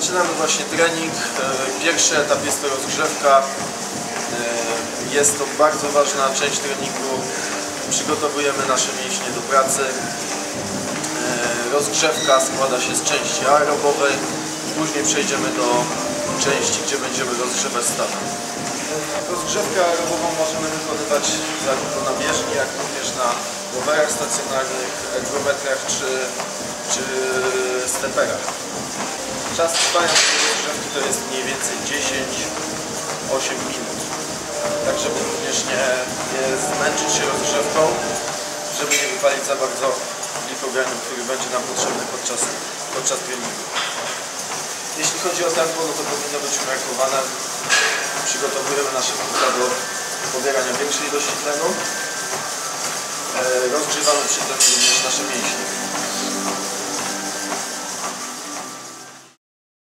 Zaczynamy właśnie trening. E, Pierwszy etap jest to rozgrzewka. E, Jest to bardzo ważna część treningu. Przygotowujemy nasze mięśnie do pracy. E, Rozgrzewka składa się z części aerobowej. Później przejdziemy do części, gdzie będziemy rozgrzewać stawem. Rozgrzewkę aerobową możemy wykonywać zarówno na bieżni, jak również na rowerach stacjonarnych, ergometrach czy, czy steperach. Czas trwania rozgrzewki to jest mniej więcej 10-8 minut. Tak, żeby również nie, nie zmęczyć się rozgrzewką, żeby nie wypalić za bardzo glikogenu, który będzie nam potrzebny podczas, podczas treningu. Jeśli chodzi o tempo, no to powinno być umiarkowane. Przygotowujemy nasze płuca do pobierania większej ilości tlenu. E, Rozgrzewamy przy tym również nasze mięśnie.